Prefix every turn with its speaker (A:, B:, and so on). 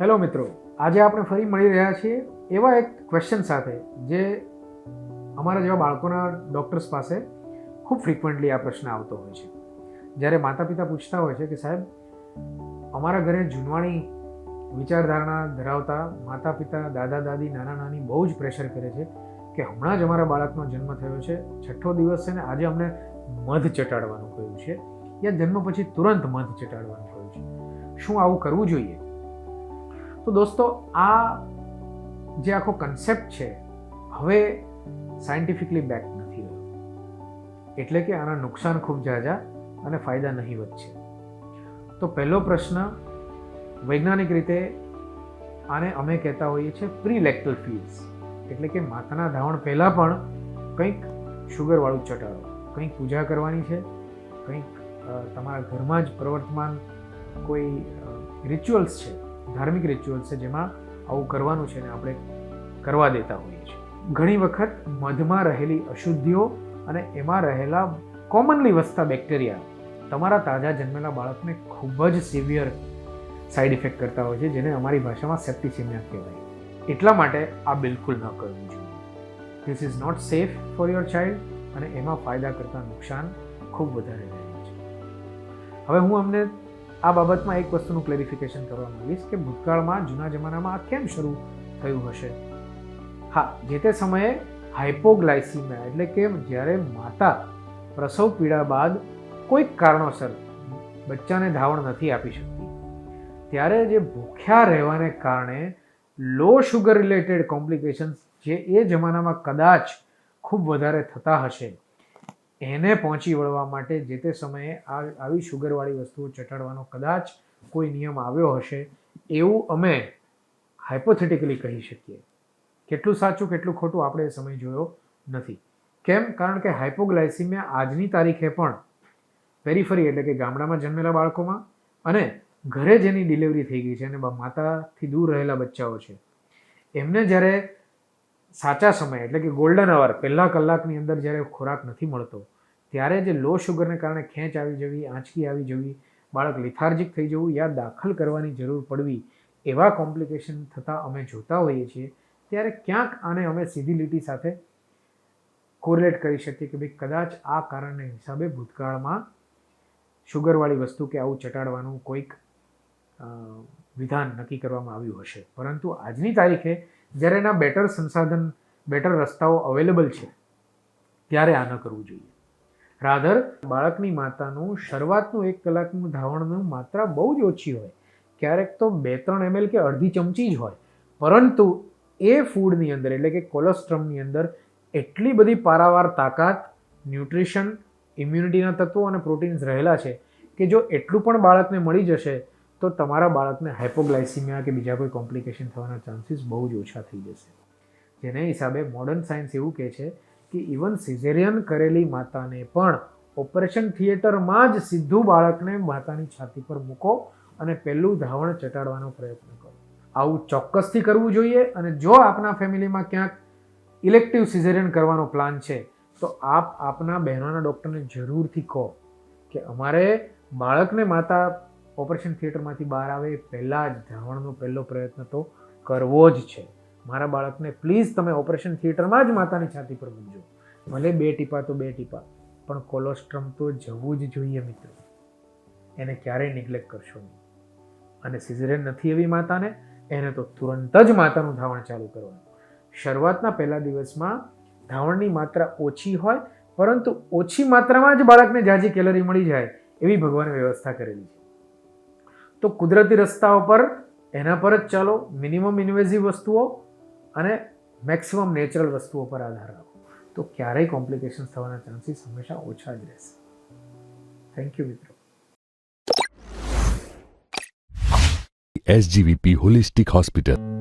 A: Hello મિત્રો, આજે આપણે ફરી મળી રહ્યા છીએ એવા એક ક્વેશ્ચન સાથે જે અમારા જેવા બાળકોના ડૉક્ટર્સ પાસે ખૂબ ફ્રિકવન્ટલી આ પ્રશ્ન આવતો હોય છે. જ્યારે માતા પિતા પૂછતા હોય છે કે સાહેબ, અમારા ઘરે જૂનવાણી વિચારધારણા ધરાવતા માતા પિતા દાદા, દાદી, નાના, નાની બહુ જ પ્રેશર કરે છે કે હમણાં જ અમારા બાળકનો જન્મ થયો છે, છઠ્ઠો દિવસ છે ને આજે અમને મધ ચટાડવાનું કહ્યું છે, યા જન્મ પછી તુરંત મધ ચટાડવાનું કહ્યું છે. શું આવું કરવું જોઈએ? તો દોસ્તો, આ જે આખો કન્સેપ્ટ છે, હવે સાયન્ટિફિકલી બેક નથી રહ્યો. એટલે કે આના નુકસાન ખૂબ ઝાઝા અને ફાયદા નહીવત છે. તો પહેલો પ્રશ્ન, વૈજ્ઞાનિક રીતે આને અમે કહેતા હોઈએ છીએ પ્રી લેક્ટલ ફીડ્સ એટલે કે માતાના ધાવણ પહેલાં પણ કંઈક શુગરવાળું ચટાડો, કંઈક પૂજા કરવાની છે, કંઈક તમારા ઘરમાં જ પ્રવર્તમાન કોઈ રિચ્યુઅલ્સ છે. ધાર્મિક રિચ્યુઅલ્સ છે જેમાં આવું કરવાનું છે ને આપણે કરવા દેતા હોઈએ છીએ. ઘણી વખત મધમાં રહેલી અશુદ્ધિઓ અને એમાં રહેલા કોમનલી વસતા બેક્ટેરિયા તમારા તાજા જન્મેલા બાળકને ખૂબ જ સિવિયર સાઈડ ઇફેક્ટ કરતા હોય છે, જેને અમારી ભાષામાં સેપ્ટિસિમિયા કહેવાય. એટલા માટે આ બિલકુલ ન કરવું જોઈએ. This is not safe for your child અને એમાં ફાયદા કરતાં નુકસાન ખૂબ વધારે રહે છે. હવે હું અમને આ બાબતમાં એક વસ્તુનું ક્લેરિફિકેશન કરવા માંગીશ કે ભૂતકાળમાં, જૂના જમાનામાં આ કેમ શરૂ થયું હશે? હા, જે તે સમયે હાઇપોગ્લાયસીમિયા એટલે કે જ્યારે માતા પ્રસવ પીડા બાદ કોઈક કારણોસર બચ્ચાને ધાવણ નથી આપી શકતી. ત્યારે જે ભૂખ્યા રહેવાને કારણે લો શુગર રિલેટેડ કોમ્પ્લિકેશન્સ જે એ જમાનામાં કદાચ ખૂબ વધારે થતા હશે એને પહોંચી વળવા માટે જે તે સમયે આ આવી શુગરવાળી વસ્તુઓ ચટાડવાનો કદાચ કોઈ નિયમ આવ્યો હશે, એવું અમે હાઇપોથેટિકલી કહી શકીએ. કેટલું સાચું, કેટલું ખોટું આપણે એ સમય જોયો નથી. કેમ? કારણ કે હાઇપોગ્લાયસીમિયા આજની તારીખે પણ પેરીફરી એટલે કે ગામડામાં જન્મેલા બાળકોમાં અને ઘરે જેની ડિલિવરી થઈ ગઈ છે અને માતાથી દૂર રહેલા બચ્ચાઓ છે. એમને જ્યારે સાચા સમય એટલે કે ગોલ્ડન અવર પહેલા કલાકની અંદર જ્યારે ખોરાક નથી મળતો ત્યારે જે લો શુગરને કારણે ખેંચ આવી જવી, આંચકી આવી જવી, બાળક લિથાર્જિક થઈ જવું યા દાખલ કરવાની જરૂર પડવી એવા કોમ્પ્લિકેશન થતાં અમે જોતા હોઈએ છીએ, ત્યારે ક્યાંક આને અમે સીધી લીટી સાથે કોરિલેટ કરી શકીએ કે ભાઈ કદાચ આ કારણને હિસાબે ભૂતકાળમાં શુગરવાળી વસ્તુ કે આવું ચટાડવાનું કોઈક વિધાન નક્કી કરવામાં આવ્યું હશે. પરંતુ આજની તારીખે જ્યારે એના બેટર સંસાધન બેટર રસ્તાઓ અવેલેબલ છે, ત્યારે આ ન કરવું જોઈએ. રાધર, બાળકની માતાનું શરૂઆતનું એક કલાકનું ધાવણનું માત્રા બહુ જ ઓછી હોય. ક્યારેક તો બે ત્રણ એમએલ કે અડધી ચમચી જ હોય. પરંતુ એ ફૂડની અંદર, એટલે કે કોલેસ્ટ્રમની અંદર, એટલી બધી પારાવાર તાકાત, ન્યુટ્રિશન, ઇમ્યુનિટીના તત્વો અને પ્રોટીન્સ રહેલા છે કે જો એટલું પણ બાળકને મળી જશે, તો તમારા બાળકને હાઇપોગ્લાઇસિમિયા કે બીજા કોઈ કોમ્પ્લિકેશન થવાના ચાન્સીસ બહુ જ ઓછા થઈ જશે. જેને હિસાબે મોડર્ન સાયન્સ એવું કહે છે કે ઇવન સિઝેરિયન કરેલી માતાને પણ ઓપરેશન થિયેટરમાં જ સીધું બાળકને માતાની છાતી પર મૂકો અને પહેલું ધાવણ ચટાડવાનો પ્રયત્ન કરો. આવું ચોક્કસથી કરવું જોઈએ અને જો આપના ફેમિલીમાં ક્યાંક ઇલેક્ટિવ સિઝેરિયન કરવાનો પ્લાન છે, તો આપ આપના બહેનોના ડૉક્ટરને જરૂરથી કહો કે અમારે બાળકને માતા ઓપરેશન થિયેટરમાંથી બહાર આવે પહેલાં જ ધાવણનો પહેલો પ્રયત્ન તો કરવો જ છે. મારા બાળકને પ્લીઝ તમે ઓપરેશન થિયેટરમાં જ માતાની છાતી પર મૂકજો. ભલે બે ટીપા તો બે ટીપા, પણ કોલોસ્ટ્રમ તો જવું જ જોઈએ મિત્રો. એને ક્યારેય નિગ્લેક્ટ કરશો નહીં. અને સિઝરેન નથી એવી માતાને, એને તો તુરંત જ માતાનું ધાવણ ચાલુ કરવાનું. શરૂઆતના પહેલા દિવસમાં ધાવણની માત્રા ઓછી હોય, પરંતુ ઓછી માત્રામાં જ બાળકને જાજી કેલરી મળી જાય એવી ભગવાને વ્યવસ્થા કરેલી છે. તો કુદરતી રસ્તાઓ પર એના પર જ ચાલો મિનિમમ ઇન્વેઝિવ વસ્તુઓ અને મેક્સિમમ નેચરલ વસ્તુઓ પર આધાર રાખો. તો ક્યારેય કોમ્પ્લિકેશન્સ થવાના ચાન્સીસ હંમેશા ઓછા જ રહેશે. થેન્ક યુ મિત્રો.
B: SGVP holistic Hospital.